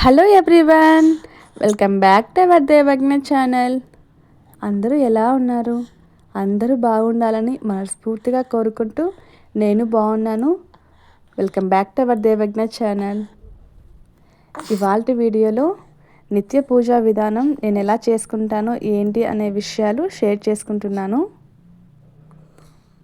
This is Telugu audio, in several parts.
Hello everyone welcome back to our Devagna channel అందరూ ఎలా ఉన్నారు? అందరూ బాగుండాలని మనస్ఫూర్తిగా కోరుకుంటూ నేను బాగున్నాను. Welcome back to our Devagna channel ఇవాళ వీడియోలో నిత్య పూజా విధానం నేను ఎలా చేసుకుంటానో ఏంటి అనే విషయాలు షేర్ చేసుకుంటున్నాను.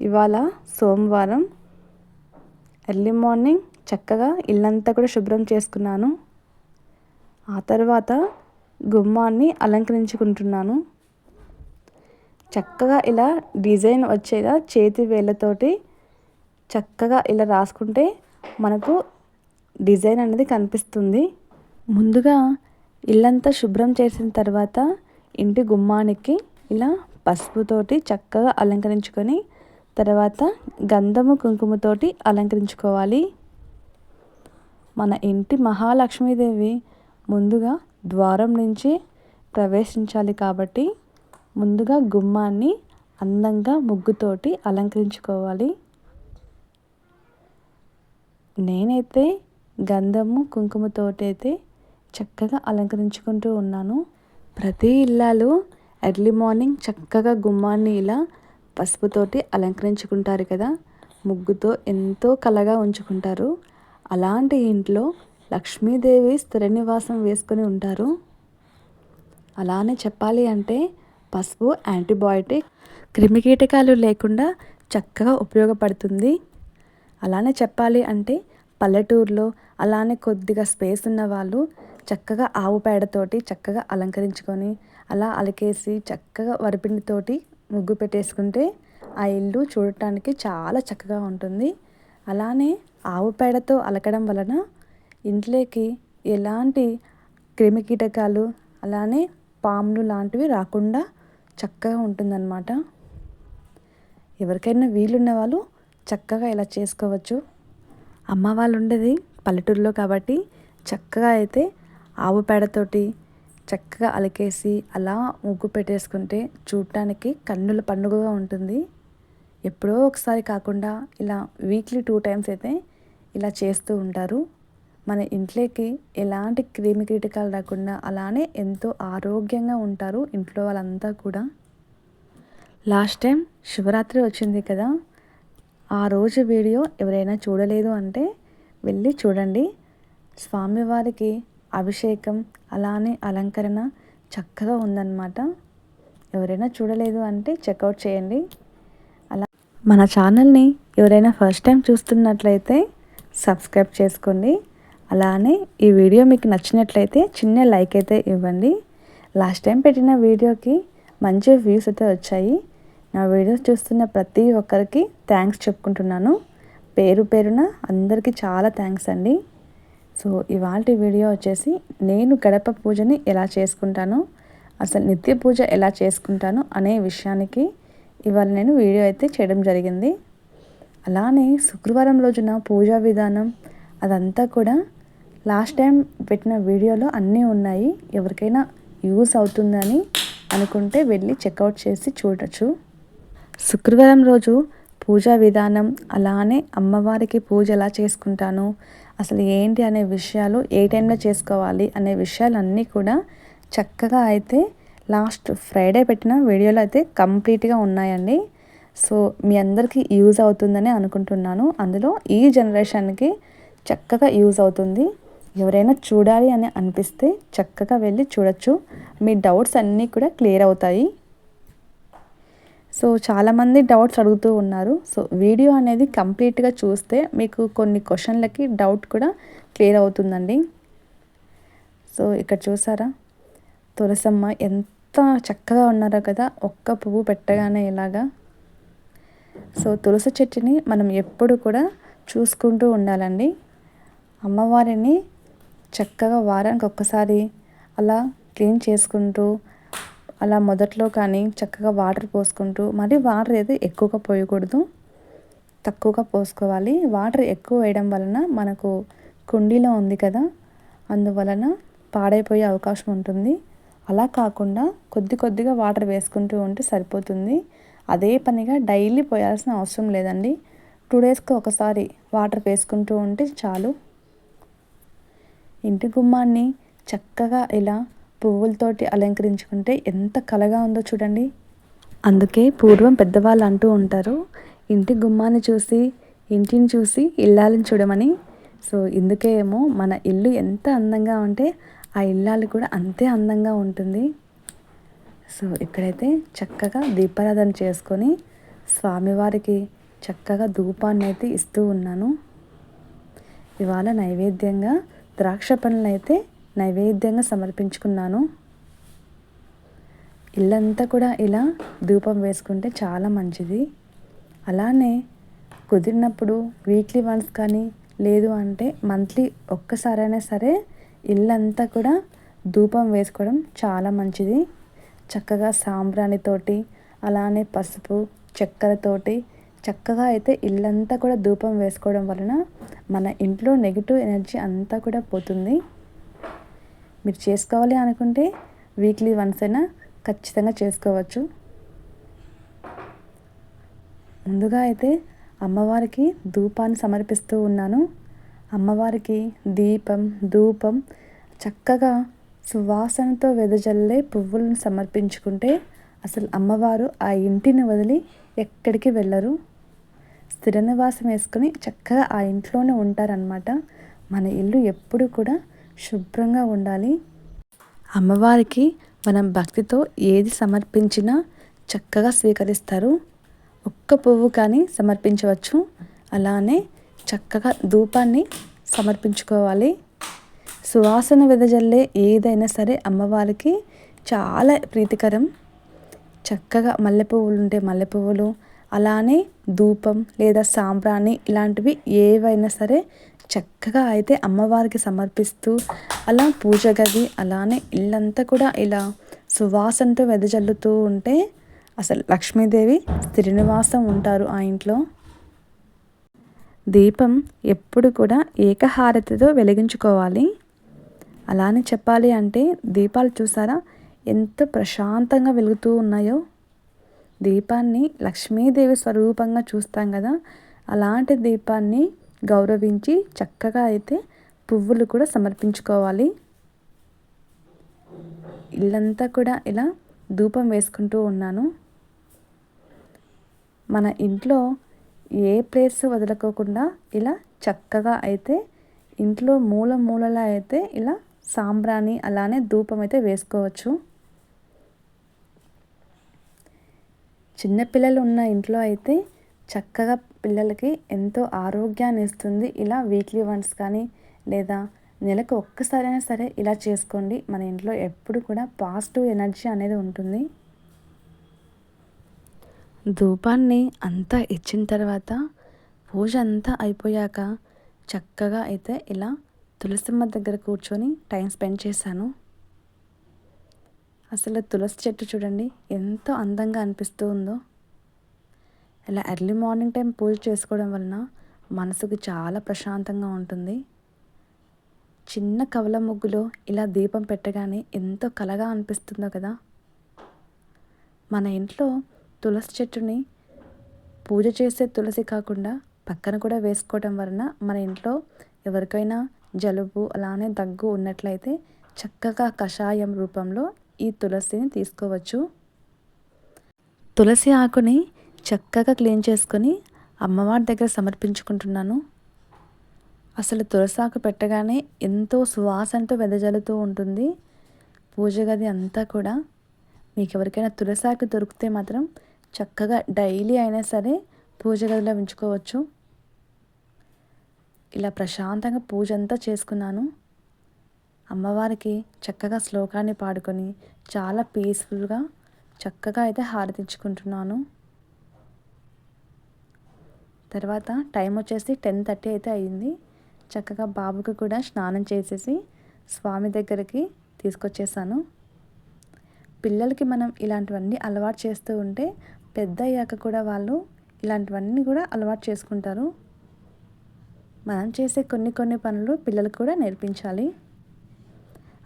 ఇవాళ సోమవారం. ఎర్లీ మార్నింగ్ చక్కగా ఇల్లంతా కూడా శుభ్రం చేసుకున్నాను. ఆ తర్వాత గుమ్మాన్ని అలంకరించుకుంటున్నాను. చక్కగా ఇలా డిజైన్ వచ్చేలా చేతి వేళ్ళతోటి చక్కగా ఇలా రాసుకుంటే మనకు డిజైన్ అనేది కనిపిస్తుంది. ముందుగా ఇల్లంతా శుభ్రం చేసిన తర్వాత ఇంటి గుమ్మానికి ఇలా పసుపుతోటి చక్కగా అలంకరించుకొని తర్వాత గంధము కుంకుమతోటి అలంకరించుకోవాలి. మన ఇంటి మహాలక్ష్మీదేవి ముందుగా ద్వారం నుంచి ప్రవేశించాలి కాబట్టి ముందుగా గుమ్మాన్ని అందంగా ముగ్గుతోటి అలంకరించుకోవాలి. నేనైతే గంధము కుంకుమతోటి అయితే చక్కగా అలంకరించుకుంటూ ఉన్నాను. ప్రతి ఇల్లాలు ఎర్లీ మార్నింగ్ చక్కగా గుమ్మాన్ని ఇలా పసుపుతోటి అలంకరించుకుంటారు కదా. ముగ్గుతో ఎంతో కలగా ఉంచుకుంటారు. అలాంటి ఇంట్లో లక్ష్మీదేవి స్థిర నివాసం వేసుకొని ఉంటారు. అలానే చెప్పాలి అంటే పసుపు యాంటీబయాటిక్ క్రిమికీటకాలు లేకుండా చక్కగా ఉపయోగపడుతుంది. అలానే చెప్పాలి అంటే పల్లెటూరులో అలానే కొద్దిగా స్పేస్ ఉన్న వాళ్ళు చక్కగా ఆవు పేడతోటి చక్కగా అలంకరించుకొని అలా అలకేసి చక్కగా వరిపిండితోటి ముగ్గు పెట్టేసుకుంటే ఆ ఇల్లు చూడటానికి చాలా చక్కగా ఉంటుంది. అలానే ఆవు పేడతో అలకడం వలన ఇంట్లోకి ఎలాంటి క్రిమికీటకాలు అలానే పాములు లాంటివి రాకుండా చక్కగా ఉంటుందన్నమాట. ఎవరికైనా వీలున్న వాళ్ళు చక్కగా ఇలా చేసుకోవచ్చు. అమ్మ వాళ్ళు ఉండేది పల్లెటూరులో కాబట్టి చక్కగా అయితే ఆవు పేడతోటి చక్కగా అలకేసి అలా ముగ్గు పెట్టేసుకుంటే చూడటానికి కన్నుల పండుగగా ఉంటుంది. ఎప్పుడో ఒకసారి కాకుండా ఇలా వీక్లీ టూ టైమ్స్ అయితే ఇలా చేస్తూ ఉంటారు. మన ఇంట్లోకి ఎలాంటి క్రిమి కీటకాలు రాకుండా అలానే ఎంతో ఆరోగ్యంగా ఉంటారు ఇంట్లో వాళ్ళంతా కూడా. లాస్ట్ టైం శివరాత్రి వచ్చింది కదా ఆ రోజు వీడియో ఎవరైనా చూడలేదు అంటే వెళ్ళి చూడండి. స్వామివారికి అభిషేకం అలానే అలంకరణ చక్కగా ఉందన్నమాట. ఎవరైనా చూడలేదు అంటే చెక్అవుట్ చేయండి. అలా మన ఛానల్ని ఎవరైనా ఫస్ట్ టైం చూస్తున్నట్లయితే సబ్స్క్రైబ్ చేసుకోండి. అలానే ఈ వీడియో మీకు నచ్చినట్లయితే చిన్న లైక్ అయితే ఇవ్వండి. లాస్ట్ టైం పెట్టిన వీడియోకి మంచి వ్యూస్ అయితే వచ్చాయి. నా వీడియోస్ చూస్తున్న ప్రతి ఒక్కరికి థ్యాంక్స్ చెప్పుకుంటున్నాను. పేరు పేరున అందరికీ చాలా థ్యాంక్స్ అండి. సో ఇవాళ వీడియో వచ్చేసి నేను గడప పూజని ఎలా చేసుకుంటాను అసలు నిత్య పూజ ఎలా చేసుకుంటాను అనే విషయానికి ఇవాళ నేను వీడియో అయితే చేయడం జరిగింది. అలానే శుక్రవారం రోజున పూజా విధానం అదంతా కూడా లాస్ట్ టైం పెట్టిన వీడియోలో అన్నీ ఉన్నాయి. ఎవరికైనా యూస్ అవుతుందని అనుకుంటే వెళ్ళి చెక్అవుట్ చేసి చూడొచ్చు. శుక్రవారం రోజు పూజా విధానం అలానే అమ్మవారికి పూజ ఎలా చేసుకుంటాను అసలు ఏంటి అనే విషయాలు ఏ టైంలో చేసుకోవాలి అనే విషయాలన్నీ కూడా చక్కగా అయితే లాస్ట్ ఫ్రైడే పెట్టిన వీడియోలో అయితే కంప్లీట్గా ఉన్నాయండి. సో మీ అందరికీ యూజ్ అవుతుందని అనుకుంటున్నాను. అందులో ఈ జనరేషన్కి చక్కగా యూజ్ అవుతుంది. ఎవరైనా చూడాలి అని అనిపిస్తే చక్కగా వెళ్ళి చూడొచ్చు. మీ డౌట్స్ అన్నీ కూడా క్లియర్ అవుతాయి. సో చాలామంది డౌట్స్ అడుగుతూ ఉన్నారు. సో వీడియో అనేది కంప్లీట్గా చూస్తే మీకు కొన్ని క్వశ్చన్లకి డౌట్ కూడా క్లియర్ అవుతుందండి. సో ఇక్కడ చూసారా? తులసమ్మ ఎంత చక్కగా ఉన్నారో కదా ఒక్క పువ్వు పెట్టగానే ఇలాగా. సో తులసి చెట్టుని మనం ఎప్పుడు కూడా చూసుకుంటూ ఉండాలండి. అమ్మవారిని చక్కగా వారానికి ఒక్కసారి అలా క్లీన్ చేసుకుంటూ అలా మొదట్లో కానీ చక్కగా వాటర్ పోసుకుంటూ మరి వాటర్ అయితే ఎక్కువగా పోయకూడదు. తక్కువగా పోసుకోవాలి. వాటర్ ఎక్కువ వేయడం వలన మనకు కుండీలో ఉంది కదా అందువలన పాడైపోయే అవకాశం ఉంటుంది. అలా కాకుండా కొద్ది కొద్దిగా వాటర్ వేసుకుంటూ ఉంటే సరిపోతుంది. అదే పనిగా డైలీ పోయాల్సిన అవసరం లేదండి. టూ డేస్కి ఒకసారి వాటర్ వేసుకుంటూ ఉంటే చాలు. ఇంటి గుమ్మాన్ని చక్కగా ఇలా పువ్వులతోటి అలంకరించుకుంటే ఎంత కలగా ఉందో చూడండి. అందుకే పూర్వం పెద్దవాళ్ళు అంటూ ఉంటారు ఇంటి గుమ్మాన్ని చూసి ఇంటిని చూసి ఇల్లాలని చూడమని. సో ఇందుకే ఏమో మన ఇల్లు ఎంత అందంగా ఉంటే ఆ ఇల్లాలు కూడా అంతే అందంగా ఉంటుంది. సో ఇక్కడైతే చక్కగా దీపారాధన చేసుకొని స్వామివారికి చక్కగా ధూపాన్ని అయితే ఇస్తూ ఉన్నాను. ఇవాళ నైవేద్యంగా ద్రాక్ష పండ్లను నైవేద్యంగా సమర్పించుకున్నాను. ఇల్లంతా కూడా ఇలా ధూపం వేసుకుంటే చాలా మంచిది. అలానే కుదిరినప్పుడు వీక్లీ వన్స్ కానీ లేదు అంటే మంత్లీ ఒక్కసారైనా సరే ఇల్లంతా కూడా ధూపం వేసుకోవడం చాలా మంచిది. చక్కగా సాంబ్రాణితోటి అలానే పసుపు చక్కెరతోటి చక్కగా అయితే ఇల్లంతా కూడా ధూపం వేసుకోవడం వలన మన ఇంట్లో నెగిటివ్ ఎనర్జీ అంతా కూడా పోతుంది. మీరు చేసుకోవాలి అనుకుంటే వీక్లీ వన్స్ అయినా ఖచ్చితంగా చేసుకోవచ్చు. ముందుగా అయితే అమ్మవారికి ధూపాన్ని సమర్పిస్తూ ఉన్నాను. అమ్మవారికి దీపం ధూపం చక్కగా సువాసనతో వెదజల్లే పువ్వులను సమర్పించుకుంటే అసలు అమ్మవారు ఆ ఇంటిని వదిలి ఎక్కడికి వెళ్ళరు. స్థిర నివాసం వేసుకొని చక్కగా ఆ ఇంట్లోనే ఉంటారనమాట మన ఇల్లు ఎప్పుడు కూడా శుభ్రంగా ఉండాలి. అమ్మవారికి మనం భక్తితో ఏది సమర్పించినా చక్కగా స్వీకరిస్తారు. ఒక్క పువ్వు కానీ సమర్పించవచ్చు. అలానే చక్కగా ధూపాన్ని సమర్పించుకోవాలి. సువాసన వెదజల్లే ఏదైనా సరే అమ్మవారికి చాలా ప్రీతికరం. చక్కగా మల్లె పువ్వులు ఉంటే మల్లె పువ్వులు అలానే ధూపం లేదా సాంబ్రాణి ఇలాంటివి ఏవైనా సరే చక్కగా అయితే అమ్మవారికి సమర్పిస్తూ అలా పూజ గది అలానే ఇల్లంతా కూడా ఇలా సువాసనతో వెదజల్లుతూ ఉంటే అసలు లక్ష్మీదేవి శ్రీనివాసం ఉంటారు ఆ ఇంట్లో. దీపం ఎప్పుడు కూడా ఏకహారతితో వెలిగించుకోవాలి. అలానే చెప్పాలి అంటే దీపాలు చూసారా? ఎంత ప్రశాంతంగా వెలుగుతూ ఉన్నాయో. దీపాన్ని లక్ష్మీదేవి స్వరూపంగా చూస్తాం కదా అలాంటి దీపాన్ని గౌరవించి చక్కగా అయితే పువ్వులు కూడా సమర్పించుకోవాలి. ఇల్లంతా కూడా ఇలా ధూపం వేసుకుంటూ ఉన్నాను. మన ఇంట్లో ఏ ప్లేస్ వదలకోకుండా ఇలా చక్కగా అయితే ఇంట్లో మూల మూలలా అయితే ఇలా సాంబ్రాణి అలానే ధూపం అయితే వేసుకోవచ్చు. చిన్నపిల్లలు ఉన్న ఇంట్లో అయితే చక్కగా పిల్లలకి ఎంతో ఆరోగ్యాన్ని ఇస్తుంది. ఇలా వీక్లీ వన్స్ కానీ లేదా నెలకు ఒక్కసారైనా సరే ఇలా చేసుకోండి. మన ఇంట్లో ఎప్పుడు కూడా పాజిటివ్ ఎనర్జీ అనేది ఉంటుంది. ధూపాన్ని అంతా ఇచ్చిన తర్వాత పూజ అంతా అయిపోయాక చక్కగా అయితే ఇలా తులసిమ్మ దగ్గర కూర్చొని టైం స్పెండ్ చేశాను. అసలు తులసి చెట్టు చూడండి ఎంతో అందంగా అనిపిస్తూ ఉందో. ఇలా ఎర్లీ మార్నింగ్ టైం పూజ చేసుకోవడం వలన మనసుకు చాలా ప్రశాంతంగా ఉంటుంది. చిన్న కవల ముగ్గులో ఇలా దీపం పెట్టగానే ఎంతో కలగా అనిపిస్తుందో కదా. మన ఇంట్లో తులసి చెట్టుని పూజ చేసే తులసి కాకుండా పక్కన కూడా వేసుకోవడం వలన మన ఇంట్లో ఎవరికైనా జలుబు అలానే దగ్గు ఉన్నట్లయితే చక్కగా కషాయం రూపంలో ఈ తులసిని తీసుకోవచ్చు. తులసి ఆకుని చక్కగా క్లీన్ చేసుకొని అమ్మవారి దగ్గర సమర్పించుకుంటున్నాను. అసలు తులసి ఆకు పెట్టగానే ఎంతో సువాసనతో వెదజల్లుతూ ఉంటుంది. పూజ గది అంతా కూడా. మీకు ఎవరికైనా తులసి ఆకు దొరికితే మాత్రం చక్కగా డైలీ అయినా సరే పూజ గదిలో ఉంచుకోవచ్చు. ఇలా ప్రశాంతంగా పూజ అంతా చేసుకున్నాను. అమ్మవారికి చక్కగా శ్లోకాన్ని పాడుకొని చాలా పీస్ఫుల్గా చక్కగా అయితే హారతించుకుంటున్నాను. తర్వాత టైం వచ్చేసి టెన్ థర్టీ అయితే అయ్యింది చక్కగా బాబుకి కూడా స్నానం చేసేసి స్వామి దగ్గరికి తీసుకొచ్చేసాను. పిల్లలకి మనం ఇలాంటివన్నీ అలవాటు చేస్తూ ఉంటే పెద్ద అయ్యాక కూడా వాళ్ళు ఇలాంటివన్నీ కూడా అలవాటు చేసుకుంటారు. మనం చేసే కొన్ని కొన్ని పనులు పిల్లలకు కూడా నేర్పించాలి.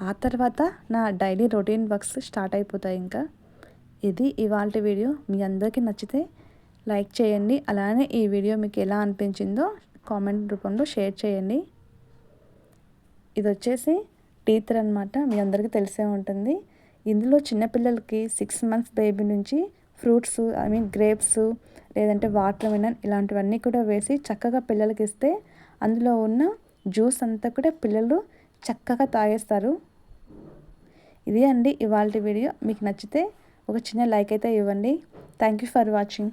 ఆ తర్వాత నా డైలీ రొటీన్ వర్క్స్ స్టార్ట్ అయిపోతాయి ఇంకా. ఇది ఇవాళ వీడియో. మీ అందరికీ నచ్చితే లైక్ చేయండి. అలానే ఈ వీడియో మీకు ఎలా అనిపించిందో కామెంట్ రూపంలో షేర్ చేయండి. ఇది వచ్చేసి టీతర్ అనమాట మీ అందరికీ తెలిసే ఉంటుంది. ఇందులో చిన్నపిల్లలకి సిక్స్ మంత్స్ బేబీ నుంచి ఫ్రూట్స్ ఐ మీన్ గ్రేప్స్ లేదంటే వాటర్ మిలన్ ఇలాంటివన్నీ కూడా వేసి చక్కగా పిల్లలకి ఇస్తే అందులో ఉన్న జ్యూస్ అంతా కూడా పిల్లలు చక్కగా తాగేస్తారు. ఇదే అండి ఇవాళ వీడియో. మీకు నచ్చితే ఒక చిన్న లైక్ అయితే ఇవ్వండి. Thank you for watching